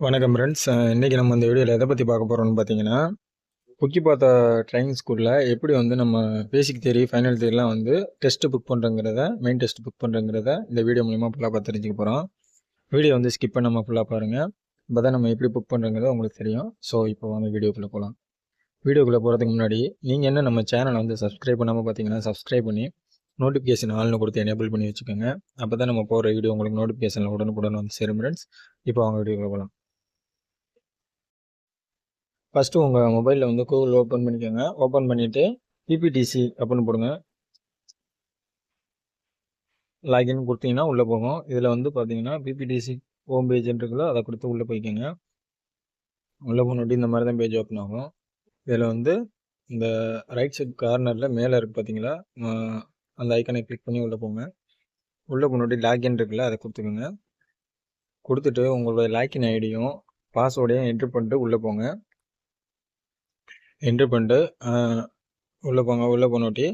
வணக்கம் ஃப்ரெண்ட்ஸ் இன்றைக்கி நம்ம இந்த வீடியோவில் எதை பற்றி பார்க்க போகிறோம்னு பார்த்தீங்கன்னா புக்கி பார்த்தா ட்ரைனிங் ஸ்கூலில் எப்படி வந்து நம்ம பேசிக் தேரி ஃபைனல் தேரிலாம் வந்து டெஸ்ட்டு புக் பண்ணுறங்கிறத மெயின் டெஸ்ட் புக் பண்ணுறங்கிறத இந்த வீடியோ மூலிமா ஃபுல்லாக பார்த்து தெரிஞ்சுக்க போகிறோம் வீடியோ வந்து ஸ்கிப் பண்ணாமல் ஃபுல்லாக பாருங்கள் இப்போ தான் நம்ம எப்படி புக் பண்ணுறங்கிறது உங்களுக்கு தெரியும். ஸோ இப்போ வாங்க வீடியோக்குள்ளே போகலாம் வீடியோக்குள்ளே போகிறதுக்கு முன்னாடி நீங்கள் என்ன நம்ம சேனலை வந்து சப்ஸ்கிரைப் பண்ணாமல் பார்த்தீங்கன்னா சப்ஸ்கிரைப் பண்ணி நோட்டிஃபிகேஷன் ஆள்னு கொடுத்து எனேபிள் பண்ணி வச்சுக்கோங்க. அப்போ தான் நம்ம போகிற வீடியோ உங்களுக்கு நோட்டிஃபிகேஷனில் உடனுக்குடன் வந்து சேரும் ஃப்ரெண்ட்ஸ் இப்போ அவங்க வீடியோக்குள்ளே போகலாம் ஃபஸ்ட்டு உங்கள் மொபைலில் வந்து கூகுள் ஓப்பன் பண்ணிக்கோங்க. ஓப்பன் பண்ணிவிட்டு பிபிடிசி அப்படின்னு போடுங்க. லாகின் கொடுத்தீங்கன்னா உள்ளே போகும். இதில் வந்து பார்த்தீங்கன்னா பிபிடிசி ஹோம் பேஜ்ன்னு இருக்குல்ல அதை கொடுத்து உள்ளே போய்க்கோங்க. உள்ளே போனோட்டி இந்த மாதிரி தான் பேஜ் ஓப்பன் ஆகும். இதில் வந்து இந்த ரைட் சைட் கார்னரில் மேலே இருக்குது பார்த்தீங்களா அந்த ஐக்கனை கிளிக் பண்ணி உள்ளே போங்க. உள்ளே போனோட்டி லாகின் இருக்குல்ல அதை கொடுத்துக்கோங்க. கொடுத்துட்டு உங்களுடைய லாகின் ஐடியும் பாஸ்வேர்டையும் என்ட்ரு பண்ணிட்டு உள்ளே போங்க. என்ட்ரு பண்ணிட்டு உள்ளே போங்க உள்ளே போனோட்டி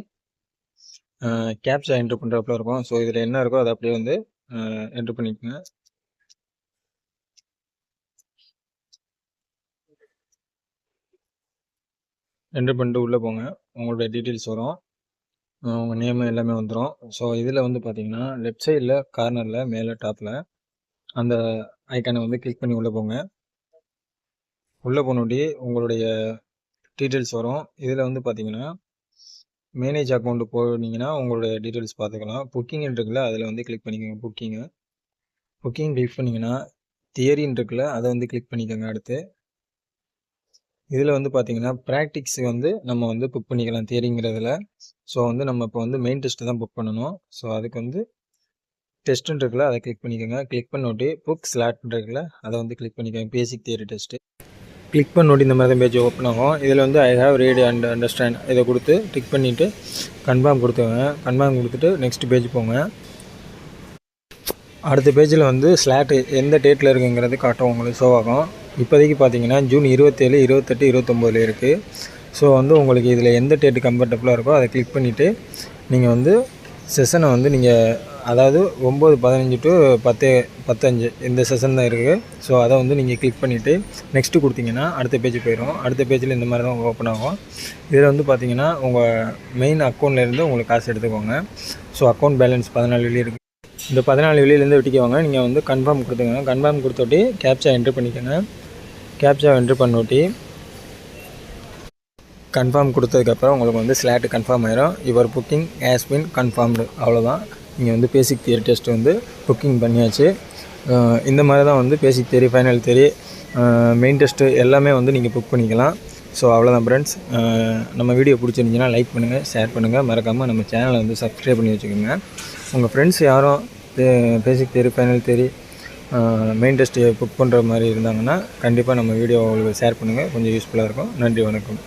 கேப்சா என்ட்ரு பண்ணுறப்பல இருக்கும். ஸோ இதில் என்ன இருக்கோ அதை அப்படியே வந்து என்ட்ரு பண்ணிக்கோங்க. என்ட்ரு பண்ணிட்டு உள்ளே போங்க. உங்களுடைய டீட்டெயில்ஸ் வரும். உங்கள் நேம் எல்லாமே வந்துடும் ஸோ இதில் வந்து பார்த்தீங்கன்னா லெஃப்ட் சைடில் கார்னரில் மேலே டாப்பில் அந்த ஐக்கானை வந்து கிளிக் பண்ணி உள்ளே போங்க. உள்ளே போனோட்டி உங்களுடைய டீட்டெயில்ஸ் வரும். இதில் வந்து பார்த்தீங்கன்னா மேனேஜ் அக்கௌண்ட்டு போனீங்கன்னா உங்களுடைய டீட்டெயில்ஸ் பார்த்துக்கலாம் புக்கிங்னு இருக்குல்ல அதில் வந்து கிளிக் பண்ணிக்கோங்க புக்கிங்கு புக்கிங் கிளிக் பண்ணிங்கன்னா தியரின்னு இருக்குல்ல அதை வந்து கிளிக் பண்ணிக்கோங்க அடுத்து. இதில் வந்து பார்த்தீங்கன்னா ப்ராக்டிக்ஸ் வந்து நம்ம வந்து புக் பண்ணிக்கலாம் தியரிங்கிறதுல ஸோ வந்து நம்ம இப்போ வந்து மெயின் டெஸ்ட்டு தான் புக் பண்ணணும். ஸோ அதுக்கு வந்து டெஸ்ட்டுன்னு இருக்குல்ல அதை கிளிக் பண்ணிக்கோங்க. கிளிக் பண்ணிவிட்டு புக் ஸ்லாட்ன்னு இருக்குல்ல அதை வந்து கிளிக் பண்ணிக்கோங்க. பேசிக் தியரி டெஸ்ட்டு கிளிக் பண்ணோடி இந்த மாதிரி தான் பேஜ் ஓப்பன் ஆகும். இதில் வந்து I have read and understand இதை கொடுத்து டிக் பண்ணிவிட்டு கன்ஃபார்ம் கொடுத்துங்க கன்ஃபார்ம் கொடுத்துட்டு நெக்ஸ்ட் பேஜ் போங்க. அடுத்த பேஜில் வந்து ஸ்லாட்டு எந்த டேட்டில் இருக்குங்கிறது காட்டும். உங்களுக்கு ஷோ ஆகும். இப்போதைக்கு பார்த்தீங்கன்னா ஜூன் இருபத்தேழு இருபத்தெட்டு இருபத்தொம்போதில் இருக்குது ஸோ வந்து உங்களுக்கு இதில் எந்த டேட்டு கம்ஃபர்டபுளாக இருக்கோ அதை கிளிக் பண்ணிவிட்டு நீங்கள் வந்து செஷனை வந்து நீங்கள் அதாவது ஒம்பது பதினஞ்சு டு பத்து பத்தஞ்சு இந்த செஷன் தான் இருக்குது ஸோ அதை வந்து நீங்கள் கிளிக் பண்ணிவிட்டு நெக்ஸ்ட்டு கொடுத்தீங்கன்னா அடுத்த பேஜ் போயிடும் அடுத்த பேஜில் இந்த மாதிரி தான் ஓப்பன் ஆகும். இதில் வந்து பார்த்தீங்கன்னா உங்கள் மெயின் அக்கௌண்ட்லேருந்து உங்களுக்கு காசு எடுத்துக்கோங்க. ஸோ அக்கௌண்ட் பேலன்ஸ் பதினாலு வெளியே இருக்குது இந்த பதினாலு வெளியிலேருந்து வெட்டிக்கோங்க. நீங்கள் வந்து கன்ஃபார்ம் கொடுத்துக்கோங்க. கன்ஃபார்ம் கொடுத்தோட்டி கேப்சா என்ட்ரு பண்ணிக்கோங்க. கேப்சா என்ட்ரு பண்ணோட்டி கன்ஃபார்ம் கொடுத்ததுக்கப்புறம் உங்களுக்கு வந்து ஸ்லாட்டு கன்ஃபார்ம் ஆயிரும். Your booking has been confirmed அவ்வளோதான் நீங்கள் வந்து பேசிக் தியரி டெஸ்ட் வந்து புக்கிங் பண்ணியாச்சு. இந்த மாதிரி தான் வந்து basic theory final theory main test எல்லாமே வந்து நீங்கள் புக் பண்ணிக்கலாம். ஸோ அவ்வளோதான் ஃப்ரெண்ட்ஸ் நம்ம வீடியோ பிடிச்சிருந்துச்சின்னா லைக் பண்ணுங்கள் ஷேர் பண்ணுங்கள் மறக்காமல் நம்ம சேனலை வந்து சப்ஸ்கிரைப் பண்ணி வச்சுக்கோங்க. உங்கள் ஃப்ரெண்ட்ஸ் யாரும் basic theory final theory main test book பண்ணுற மாதிரி இருந்தாங்கன்னா கண்டிப்பாக நம்ம வீடியோ உங்களுக்கு ஷேர் பண்ணுங்கள் கொஞ்சம் யூஸ்ஃபுல்லாக இருக்கும். நன்றி வணக்கம்.